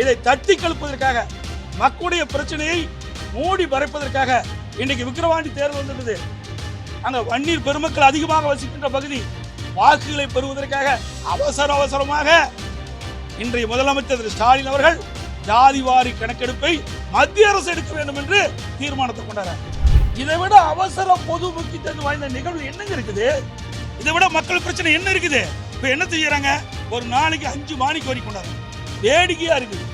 இதை தட்டி கழுப்பதற்காக மக்களுடைய பிரச்சனையை மூடி மறைப்பதற்காக இன்றைக்கு விக்கிரவாண்டி தேர்தல் வந்துள்ளது அங்க வன்னீர் பெருமக்கள் அதிகமாக வசிக்கின்ற பகுதி வாக்குகளை பெறுவதற்காக அவசர அவசரமாக இன்றைய முதலமைச்சர் திரு ஸ்டாலின் அவர்கள் ஜாதிவாரி கணக்கெடுப்பை மத்திய அரசு எடுக்க வேண்டும் என்று தீர்மானத்தை கொண்டார் இதை விட அவசர பொது முக்கியத்துவம் வாய்ந்த நிகழ்வு என்னங்க இருக்குது? இதை விட மக்கள் பிரச்சனை என்ன இருக்குது? இப்போ என்ன செய்யறாங்க? ஒரு நாளைக்கு அஞ்சு மாணிக்கு வரி கொண்டாடுறாங்க வேடிக்கையா இருக்குது.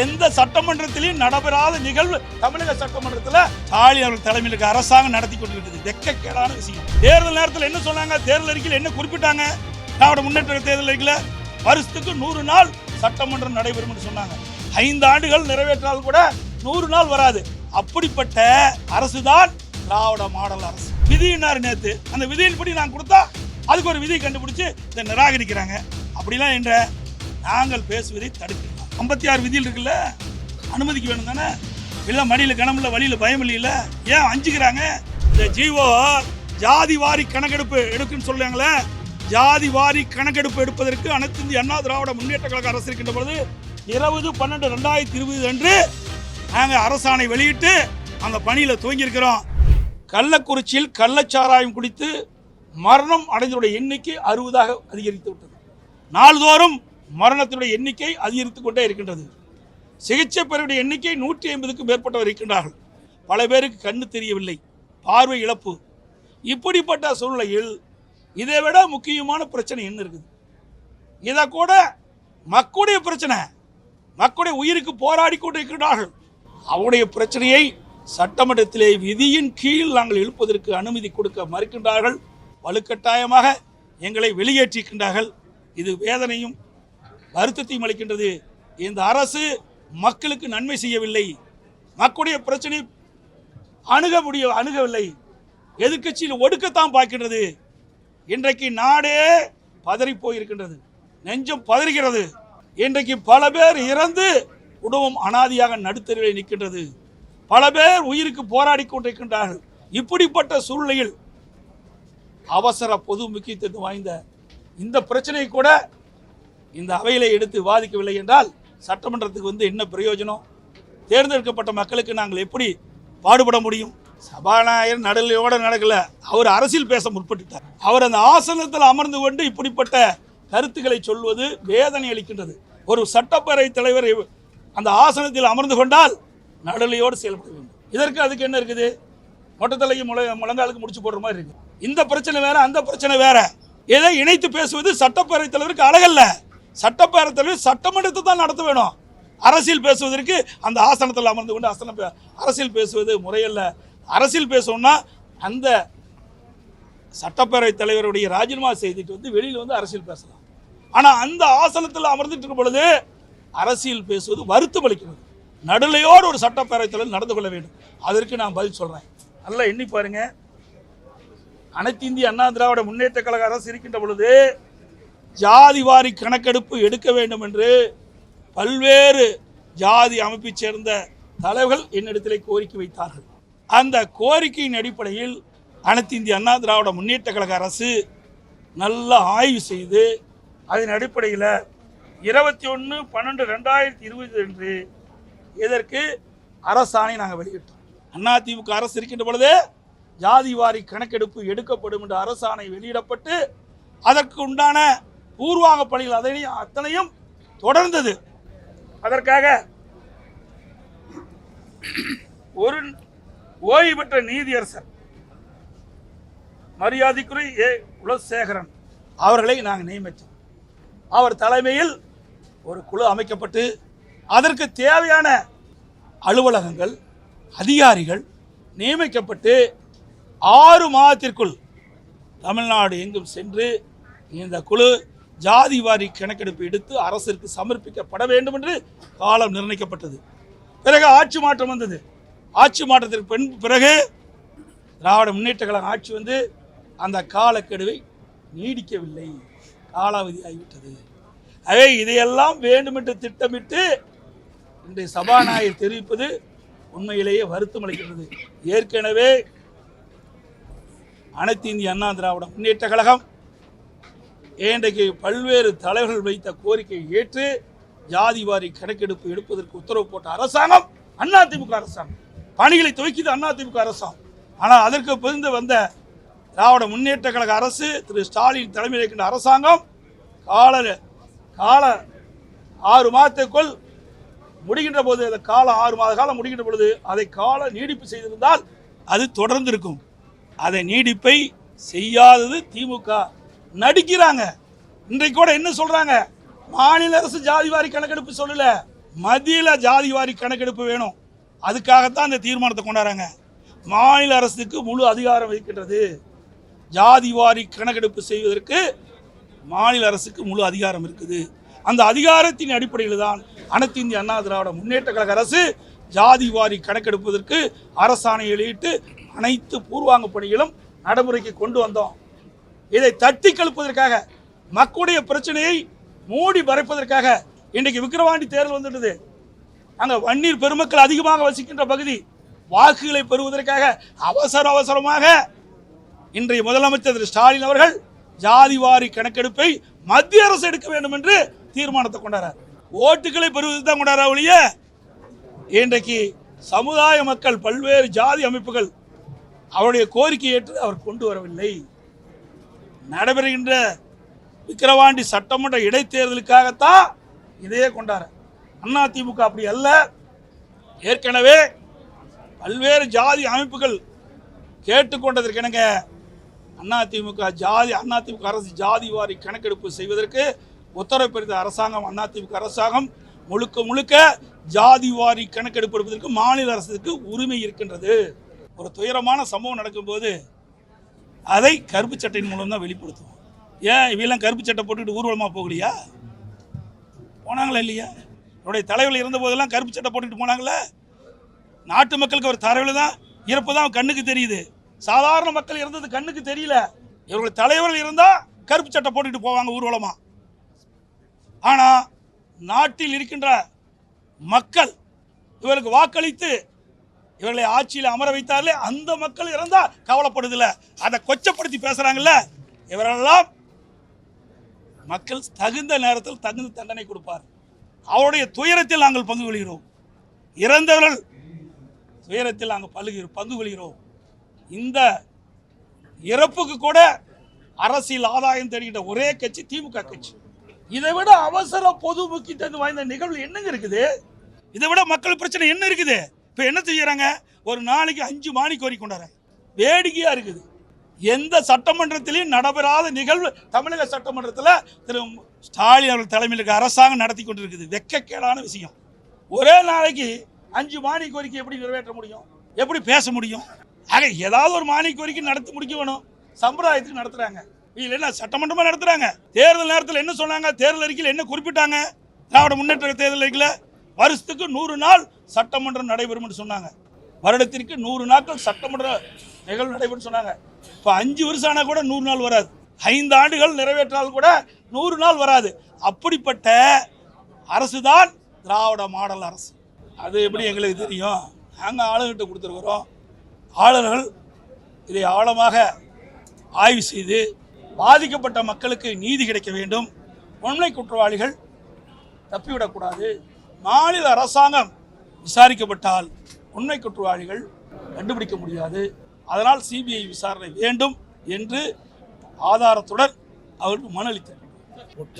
எந்த சட்டமன்றத்திலையும் நடைபெறாத நிகழ்வு தமிழக சட்டமன்றத்தில் ஸ்டாலின் அவர்கள் தலைமையில் அரசாங்கம் நடத்தி கொண்டிருக்கிறது வெக்கக்கேடான விஷயம். தேர்தல் நேரத்தில் என்ன சொன்னாங்க? தேர்தல் அறிக்கையில் என்ன குறிப்பிட்டாங்க? திராவிட முன்னேற்ற தேர்தல் அறிக்கையில் வருஷத்துக்கு நூறு நாள் சட்டமன்றம் நடைபெறும் என்று சொன்னாங்க. ஐந்து ஆண்டுகள் நிறைவேற்றால் கூட நூறு நாள் வராது. அப்படிப்பட்ட அரசு தான் திராவிட மாடல் அரசு. விதியினார் நேத்து? அந்த விதியின்படி நான் கொடுத்தா அதுக்கு ஒரு விதியை கண்டுபிடிச்சு இதை நிராகரிக்கிறாங்க. அப்படிலாம் என்ற நாங்கள் பேசுவதை தடுக்கிறோம். ஐம்பத்தி ஆறு விதியில் இருக்குல்ல? அனுமதிக்க வேணும் தானே? இல்லை மடியில் கணமில்ல வழியில் பயம் இல்லையில ஏன் அஞ்சுக்கிறாங்க? இந்த ஜீவோ ஜாதி வாரி கணக்கெடுப்பு எடுக்குன்னு சொல்லுவாங்களே ஜாதி வாரி கணக்கெடுப்பு எடுப்பதற்கு அனைத்து இந்திய அண்ணா திராவிட முன்னேற்ற கழக அரசு இருக்கின்ற பொழுது இருபது பன்னெண்டு ரெண்டாயிரத்தி இருபது அன்று நாங்கள் அரசாணை வெளியிட்டு அந்த பணியில் துவங்கியிருக்கிறோம். கள்ளக்குறிச்சியில் கள்ளச்சாராயம் குடித்து மரணம் அடைந்தவருடைய எண்ணிக்கை அறுபதாக அதிகரித்து விட்டது. நாள்தோறும் மரணத்தினுடைய எண்ணிக்கை அதிகரித்துக் கொண்டே இருக்கின்றது. சிகிச்சை பெறவுடைய எண்ணிக்கை நூற்றி ஐம்பதுக்கும் மேற்பட்டவர் இருக்கின்றார்கள். பல பேருக்கு கண்ணு தெரியவில்லை பார்வை இழப்பு. இப்படிப்பட்ட சூழ்நிலையில் இதை விட முக்கியமான பிரச்சனை என்ன இருக்குது? இதை கூட மக்களுடைய பிரச்சனை மக்களுடைய உயிருக்கு போராடி கொண்டு இருக்கிறார்கள் அவருடைய பிரச்சனையை சட்டமன்றத்திலே விதியின் கீழ் நாங்கள் எழுப்பதற்கு அனுமதி கொடுக்க மறுக்கின்றார்கள். வலுக்கட்டாயமாக எங்களை வெளியேற்றிருக்கின்றார்கள் இது வேதனையும் வருத்தத்தையும் அளிக்கின்றது. இந்த அரசு மக்களுக்கு நன்மை செய்யவில்லை. மக்களுடைய பிரச்சனை அணுக முடிய அணுகவில்லை. எதிர்கட்சியில் ஒடுக்கத்தான் பார்க்கின்றது. இன்றைக்கு நாடே பதறி போயிருக்கின்றது. நெஞ்சம் பதறுகிறது. இன்றைக்கு பல பேர் இறந்து குடும்பம் அனாதியாக நடுத்தருவில் நிற்கின்றது. பல பேர் உயிருக்கு போராடி கொண்டிருக்கின்றார்கள். இப்படிப்பட்ட சூழ்நிலையில் அவசர பொது முக்கியத்துவம் வாய்ந்த இந்த பிரச்சனை கூட இந்த அவையிலே எடுத்து விவாதிக்கவில்லை என்றால் சட்டமன்றத்துக்கு வந்து என்ன பிரயோஜனம்? தேர்ந்தெடுக்கப்பட்ட மக்களுக்கு நாங்கள் எப்படி பாடுபட முடியும்? சபாநாயகர் நடலையோடு நடக்கல. அவர் அரசியல் பேச முற்பட்டுட்டார். அவர் அந்த ஆசனத்தில் அமர்ந்து கொண்டு இப்படிப்பட்ட கருத்துக்களை சொல்வது வேதனை அளிக்கின்றது. ஒரு சட்டப்பேரவை தலைவர் அந்த ஆசனத்தில் அமர்ந்து கொண்டால் நடுநிலையோடு செயல்பட வேண்டும். இதற்கு அதுக்கு என்ன இருக்குது? மொட்டத்தலைக்கு முழ முழங்காலுக்கு முடிச்சு போடுற மாதிரி இருக்கு இந்த பிரச்சனை வேற அந்த பிரச்சனை வேற. எதை இணைத்து பேசுவது சட்டப்பேரவை தலைவருக்கு அழகல்ல. சட்டப்பேரவை தலைவர் சட்டமன்றத்தை தான் நடத்த வேணும். அரசியல் பேசுவதற்கு அந்த ஆசனத்தில் அமர்ந்து கொண்டு ஆசனம் பே- அரசியல் பேசுவது முறையல்ல. அரசியல் பேசணும்னா அந்த சட்டப்பேரவை தலைவருடைய ராஜினாமா செய்திட்டு வந்து வெளியில் வந்து அரசியல் பேசலாம். ஆனால் அந்த ஆசனத்தில் அமர்ந்துட்டு இருக்கும் பொழுது அரசியல் பேசுவது வருத்தம் அளிக்கிறது. நடுலையோடு ஒரு சட்டப்பேரவை தலைவர் நடந்து கொள்ள வேண்டும். அதற்கு நான் பதில் சொல்கிறேன் நல்லா எண்ணி பாருங்கள் அனைத்து இந்திய அண்ணா திராவிட முன்னேற்ற கழக அரசு இருக்கின்ற பொழுது ஜாதி வாரி கணக்கெடுப்பு எடுக்க வேண்டும் என்று பல்வேறு ஜாதி அமைப்பைச் சேர்ந்த தலைவர்கள் என்னிடத்திலே கோரிக்கை வைத்தார்கள். அந்த கோரிக்கையின் அடிப்படையில் அனைத்து இந்திய அண்ணா திராவிட முன்னேற்ற கழக அரசு நல்ல ஆய்வு செய்து அதன் அடிப்படையில் இருபத்தி ஒன்று பன்னெண்டு ரெண்டாயிரத்தி இருபது அன்று இதற்கு அரசாணை நாங்கள் வெளியிட்டோம். அதிமுக அரசு இருக்கின்ற பொழுது ஜாதி வாரி கணக்கெடுப்பு எடுக்கப்படும் என்ற அரசாணை வெளியிடப்பட்டு அதற்கு உண்டான பூர்வாங்க பணிகள் அதனையும் அத்தனையும் தொடர்ந்தது. அதற்காக ஒரு ஓய்வு பெற்ற நீதியரசர் மரியாதைக்குரிய ஏ. குலசேகரன் அவர்களை நாங்கள் நியமித்தோம். அவர் தலைமையில் ஒரு குழு அமைக்கப்பட்டு அதற்கு தேவையான அலுவலகங்கள் அதிகாரிகள் நியமிக்கப்பட்டு ஆறு மாதத்திற்குள் தமிழ்நாடு எங்கும் சென்று இந்த குழு ஜாதி வாரி கணக்கெடுப்பு எடுத்து அரசிற்கு சமர்ப்பிக்கப்பட வேண்டும் என்று காலம் நிர்ணயிக்கப்பட்டது. பிறகு ஆட்சி மாற்றம் வந்தது. ஆட்சி மாற்றத்திற்கு பின் பிறகு திராவிட முன்னேற்ற கழகம் ஆட்சி வந்து அந்த காலக்கெடுவை நீடிக்கவில்லை. காலாவதி ஆகிவிட்டது ஆகவே இதையெல்லாம் வேண்டுமென்று திட்டமிட்டு இன்றைய சபாநாயகர் தெரிவிப்பது உண்மையிலேயே வருத்தம் அளிக்கின்றது. ஏற்கனவே அனைத்து இந்திய அண்ணா திராவிட முன்னேற்ற கழகம் இன்றைக்கு பல்வேறு தலைவர்கள் வைத்த கோரிக்கையை ஏற்று ஜாதிவாரி கணக்கெடுப்பு எடுப்பதற்கு உத்தரவு போட்ட அரசாங்கம் அதிமுக அரசாங்கம். பணிகளை துவக்கியது அதிமுக அரசாங்கம். ஆனால் அதற்கு பிறந்து வந்த திராவிட முன்னேற்ற கழக அரசு திரு ஸ்டாலின் தலைமையில் இருக்கின்ற அரசாங்கம் கால கால ஆறு மாதத்துக்குள் முடிகின்ற போது அந்த காலம் ஆறு மாத காலம் முடிகின்ற பொழுது அதை கால நீடிப்பு செய்திருந்தால் அது தொடர்ந்து இருக்கும் அதை நீடிப்பை செய்யாதது திமுக நடிக்கிறாங்க. இன்றைக்கு கூட என்ன சொல்றாங்க? மாநில அரசு ஜாதிவாரி கணக்கெடுப்பு சொல்லல. மத்தியில ஜாதிவாரி கணக்கெடுப்பு வேணும். அதுக்காகத்தான் இந்த தீர்மானத்தை கொண்டாடுறாங்க. மாநில அரசுக்கு முழு அதிகாரம் இருக்கின்றது. ஜாதிவாரி கணக்கெடுப்பு செய்வதற்கு மாநில அரசுக்கு முழு அதிகாரம் இருக்குது. அந்த அதிகாரத்தின் அடிப்படையில் தான் அனைத்து இந்திய அண்ணா திராவிட முன்னேற்ற கழக அரசு ஜாதிவாரி கணக்கெடுப்பதற்கு அரசாணை வெளியிட்டு அனைத்து பூர்வாங்க பணிகளும் நடைமுறைக்கு கொண்டு வந்தோம். இதை தட்டி கழுப்பதற்காக மக்களுடைய பிரச்சனையை மூடி மறைப்பதற்காக இன்றைக்கு விக்கிரவாண்டி தேர்தல் வந்துட்டது. அங்கே வன்னீர் பெருமக்கள் அதிகமாக வசிக்கின்ற பகுதி வாக்குகளை பெறுவதற்காக அவசர அவசரமாக இன்றைய முதலமைச்சர் திரு ஸ்டாலின் அவர்கள் ஜாதிவாரி கணக்கெடுப்பை மத்திய அரசு எடுக்க வேண்டும் என்று தீர்மானத்தை கொண்டாரார். ஓட்டுகளை பெறுவது தான் கொண்டாரா ஒழிய இன்றைக்கு சமுதாய மக்கள் பல்வேறு ஜாதி அமைப்புகள் அவருடைய கோரிக்கையை ஏற்று அவர் கொண்டு வரவில்லை. நடைபெறுகின்ற விக்கிரவாண்டி சட்டமன்ற இடைத்தேர்தலுக்காகத்தான் இதையே கொண்டார. அண்ணா திமுக அப்படி அல்ல. ஏற்கனவே பல்வேறு ஜாதி அமைப்புகள் கேட்டுக்கொண்டதற்கெனங்க அதிமுக ஜாதி அதிமுக அரசு ஜாதி வாரி கணக்கெடுப்பு செய்வதற்கு உத்தரவு பிறந்த அரசாங்கம் அதிமுக அரசாங்கம் முழுக்க முழுக்க ஜாதி வாரி கணக்கெடுப்பு எடுப்பதற்கு மாநில அரசுக்கு உரிமை இருக்கின்றது. ஒரு துயரமான சம்பவம் நடக்கும்போது அதை கருப்பு சட்டையின் மூலம் தான் வெளிப்படுத்துவோம். ஏன் இவையெல்லாம் கருப்பு சட்டை போட்டுக்கிட்டு ஊர்வலமாக போகலையா? போனாங்களா இல்லையா? என்னுடைய தலைவர் இருந்த போதெல்லாம் கருப்பு சட்டை போட்டுக்கிட்டு போனாங்களே? நாட்டு மக்களுக்கு ஒரு தலைவர் தான். இறப்பு தான் கண்ணுக்கு தெரியுது. சாதாரண மக்கள் இருந்தது கண்ணுக்கு தெரியல. இவர்கள் தலைவர்கள் இருந்தால் கருப்பு சட்டை போட்டுக்கிட்டு போவாங்க ஊர்வலமாக ஆனால் நாட்டில் இருக்கின்ற மக்கள் இவருக்கு வாக்களித்து இவர்களை ஆட்சியில் அமர வைத்தார்களே அந்த மக்கள் இறந்தால் கவலைப்படுதில்ல அதை கொச்சப்படுத்தி பேசுகிறாங்கல்ல இவரெல்லாம் மக்கள் தகுந்த நேரத்தில் தகுந்த தண்டனை கொடுப்பார். அவருடைய துயரத்தில் நாங்கள் பங்கு கொள்கிறோம். இறந்தவர்கள் துயரத்தில் நாங்கள் பழுகி பங்கு கொள்கிறோம். இந்த இறப்புக்கு கூட அரசியல் ஆதாயம் தேடிக்கிட்ட ஒரே கட்சி திமுக கட்சி. இதை விட அவசர பொது முக்கியத்துவம் வாய்ந்த நிகழ்வு என்னங்க இருக்குது? இதை விட மக்கள் பிரச்சனை என்ன இருக்குது? இப்போ என்ன செய்யறாங்க? ஒரு நாளைக்கு அஞ்சு மாணி கோரி கொண்டாடுறாங்க. வேடிக்கையா இருக்குது. எந்த சட்டமன்றத்திலையும் நடைபெறாத நிகழ்வு தமிழக சட்டமன்றத்தில் திரு ஸ்டாலின் அவர்கள் தலைமையில் இருக்க அரசாங்கம் நடத்தி கொண்டிருக்குது. வெக்கக்கேடான விஷயம். ஒரே நாளைக்கு அஞ்சு மானி கோரிக்கை எப்படி நிறைவேற்ற முடியும்? எப்படி பேச முடியும்? ஆக ஏதாவது ஒரு மானி கோரிக்கை நடத்தி முடிக்க வேணும். சம்பிரதாயத்துக்கு நடத்துறாங்க. இல்லைன்னா சட்டமன்றமாக நடத்துகிறாங்க தேர்தல் நேரத்தில் என்ன சொன்னாங்க? தேர்தல் அறிக்கையில் என்ன குறிப்பிட்டாங்க? திராவிட முன்னேற்ற தேர்தல் அறிக்கையில் வருஷத்துக்கு நூறு நாள் சட்டமன்றம் நடைபெறும்னு சொன்னாங்க. வருடத்திற்கு நூறு நாட்கள் சட்டமன்ற நிகழ்வு நடைபெறும் சொன்னாங்க. இப்போ அஞ்சு வருஷம் ஆனால் கூட நூறு நாள் வராது. ஐந்து ஆண்டுகள் நிறைவேற்றால் கூட நூறு நாள் வராது. அப்படிப்பட்ட அரசு தான் திராவிட மாடல் அரசு. அது எப்படி எங்களுக்கு தெரியும்? நாங்கள் ஆளுகிட்ட கொடுத்துருக்குறோம். ஆளுநர்கள் இதை ஆழமாக ஆய்வு செய்து பாதிக்கப்பட்ட மக்களுக்கு நீதி கிடைக்க வேண்டும். உண்மை குற்றவாளிகள் தப்பிவிடக்கூடாது. மாநில அரசாங்கம் விசாரிக்கப்பட்டால் உண்மை குற்றவாளிகள் கண்டுபிடிக்க முடியாது. அதனால் சிபிஐ விசாரணை வேண்டும் என்று ஆதாரத்துடன் அவருக்கு மனு அளித்தார்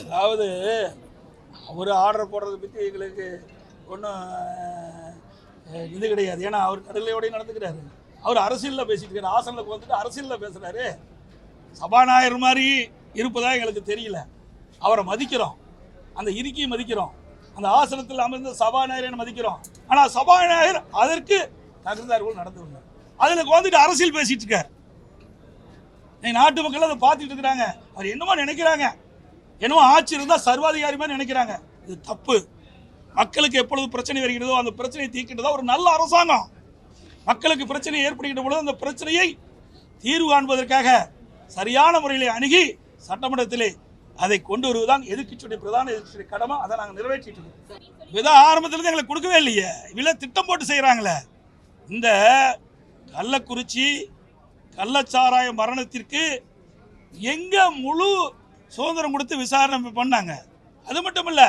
அதாவது அவர் ஆர்டர் போடுறதை பற்றி எங்களுக்கு ஒன்றும் இது கிடையாது. ஏன்னா அவர் கடலையோடய நடந்துக்கிறாரு. அவர் அரசியலில் பேசிட்டு இருக்காரு ஆசனில் வந்துட்டு அரசியலில் பேசுகிறாரு சபாநாயகர் மாதிரி இருப்பதாக எங்களுக்கு தெரியல. அவரை மதிக்கிறோம். அந்த இறுக்கியை மதிக்கிறோம். அந்த ஆசனத்தில் அமர்ந்த சபாநாயகரை மதிக்கிறோம். ஆனால் சபாநாயகர் அதற்கு தகுந்தார்கள் நடந்து வந்தார் அதில் வந்துட்டு அரசியல் பேசிட்டு இருக்கார். எங்கள் நாட்டு மக்கள் அதை பார்த்துட்டு இருக்கிறாங்க. அவர் என்னமோ நினைக்கிறாங்க. என்னமோ ஆட்சி இருந்தால் சர்வாதிகாரி மாதிரி நினைக்கிறாங்க. இது தப்பு. மக்களுக்கு எப்பொழுது பிரச்சனை வருகிறதோ அந்த பிரச்சனையை தீர்க்கின்றதா ஒரு நல்ல அரசாங்கம். மக்களுக்கு பிரச்சனை ஏற்படுகின்ற பொழுது அந்த பிரச்சனையை தீர்வு காண்பதற்காக சரியான முறையில் அணுகி சட்டமன்றத்திலே அதை கொண்டு வருவதுதான் எதிர்கட்சியுடைய பிரதான எதிர்கட்சியுடைய கடமை. அதை நாங்கள் நிறைவேற்றிட்டு இருக்கோம். விதை ஆரம்பத்திலிருந்து எங்களுக்கு கொடுக்கவே இல்லையே. விலை திட்டம் போட்டு செய்கிறாங்களே இந்த கள்ளக்குறிச்சி கள்ளச்சாராய மரணத்திற்கு எங்கே முழு சுதந்திரம் கொடுத்து விசாரணை பண்ணாங்க. அது மட்டும் இல்லை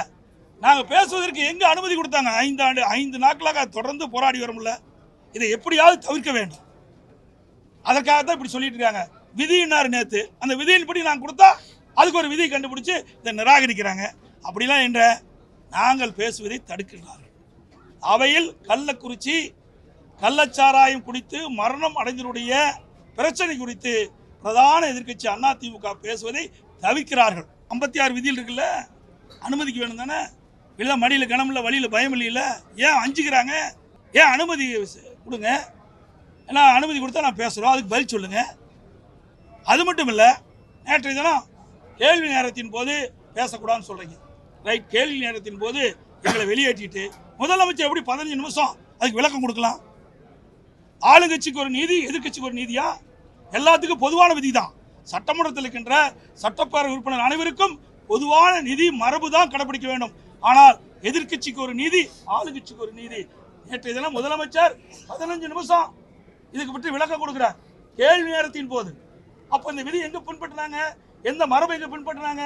நாங்கள் பேசுவதற்கு எங்கே அனுமதி கொடுத்தாங்க? ஐந்து ஆண்டு ஐந்து நாட்களாக தொடர்ந்து போராடி வரோம்ல இதை எப்படியாவது தவிர்க்க வேண்டும். அதற்காக தான் இப்படி சொல்லிட்டு இருக்காங்க. விதியினார் நேற்று அந்த விதியின்படி நான் கொடுத்தா அதுக்கு ஒரு விதியை கண்டுபிடிச்சி இதை நிராகரிக்கிறாங்க. அப்படிலாம் என்ற நாங்கள் பேசுவதை தடுக்கிறார்கள். அவையில் கள்ளக்குறிச்சி கள்ளச்சாராயம் குடித்து மரணம் அடைந்தவருடைய பிரச்சனை குறித்து பிரதான எதிர்க்கட்சி அதிமுக பேசுவதை தவிக்கிறார்கள் ஐம்பத்தி ஆறு விதியில் இருக்குல்ல? அனுமதிக்க வேணும் தானே? இல்லை மடியில் கனமில்ல வழியில் பயம் இல்லையில ஏன் அஞ்சுக்கிறாங்க? ஏன் அனுமதி கொடுங்க? ஏன்னா அனுமதி கொடுத்தா நான் பேசுகிறோம் அதுக்கு பதில் சொல்லுங்கள் அது மட்டும் இல்லை நேற்றைய தினம் கேள்வி நேரத்தின் போது பேசக்கூடாதுன்னு சொல்கிறீங்க ரைட் கேள்வி நேரத்தின் போது எங்களை வெளியேற்றிட்டு முதலமைச்சர் எப்படி பதினஞ்சு நிமிஷம் அதுக்கு விளக்கம் கொடுக்கலாம்? ஆளுங்கட்சிக்கு ஒரு நீதி எதிர்க்கட்சிக்கு ஒரு நீதியா? எல்லாத்துக்கும் பொதுவான விதி தான் சட்டமன்றத்தில் இருக்கின்ற சட்டப்பேரவை உறுப்பினர் அனைவருக்கும் பொதுவான நிதி மரபு தான் கடைபிடிக்க வேண்டும். ஆனால் எதிர்க்கட்சிக்கு ஒரு நீதி ஆளுங்கட்சிக்கு ஒரு நீதி. நேற்று இதெல்லாம் முதலமைச்சர் பதினஞ்சு நிமிஷம் இதுக்கு பற்றி விளக்கம் கொடுக்குறார். கேள்வி நேரத்தின் போது. அப்போ இந்த விதி எங்கே பின்பற்றினாங்க எந்த மரபை எங்க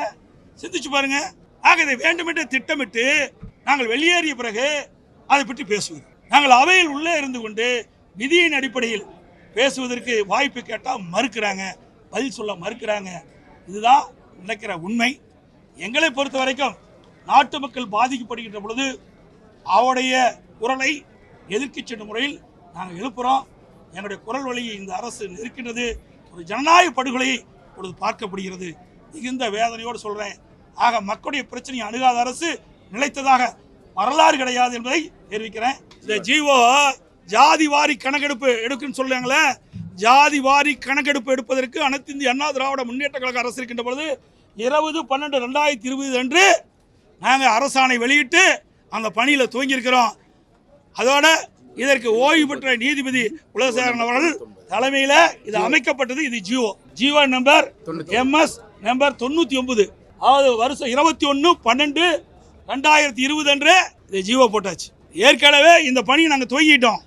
சிந்திச்சு பாருங்க. ஆக இதை வேண்டுமென்றே திட்டமிட்டு நாங்கள் வெளியேறிய பிறகு அதை பற்றி பேசுவது. நாங்கள் அவையில் உள்ளே இருந்து கொண்டு விதியின் அடிப்படையில் பேசுவதற்கு வாய்ப்பு கேட்டால் மறுக்கிறாங்க. பதில் சொல்ல மறுக்கிறாங்க. இதுதான் நடக்கிற உண்மை. எங்களை பொறுத்த வரைக்கும் நாட்டு மக்கள் பாதிக்கப்படுகின்ற பொழுது அவருடைய குரலை எதிர்க்கட்சி முறையில் நாங்கள் எழுப்புகிறோம் எங்களுடைய குரல் வழியை இந்த அரசு நிற்கின்றது ஒரு ஜனநாயக படுகொலையை இப்பொழுது பார்க்கப்படுகிறது. மிகுந்த வேதனையோடு சொல்கிறேன் ஆக மக்களுடைய பிரச்சனையை அணுகாத அரசு நிலைத்ததாக வரலாறு கிடையாது என்பதை தெரிவிக்கிறேன். இந்த ஜீவோ ஜாதி வாரி கணக்கெடுப்பு எடுக்குன்னு சொல்லுவாங்களே ஜாதி வாரி கணக்கெடுப்பு எடுப்பதற்கு அனைத்து இந்திய அண்ணா திராவிட முன்னேற்ற கழக அரசு இருக்கின்ற பொழுது இருபது பன்னெண்டு ரெண்டாயிரத்தி இருபது அன்று நாங்கள் அரசாணை வெளியிட்டு அந்த பணியில் துவங்கியிருக்கிறோம். அதோட இதற்கு ஓய்வு பெற்ற நீதிபதி குலசேகரன் அவர்கள் தலைமையில் இது அமைக்கப்பட்டது. இது Jio. Jio number MS number தொண்ணூற்றி ஒன்பது. அதாவது வருஷம் இருபத்தி ஒன்று பன்னெண்டு ரெண்டாயிரத்தி இருபது அன்று இது ஜியோ போட்டாச்சு. ஏற்கனவே இந்த பணியை நாங்கள் துவங்கிட்டோம்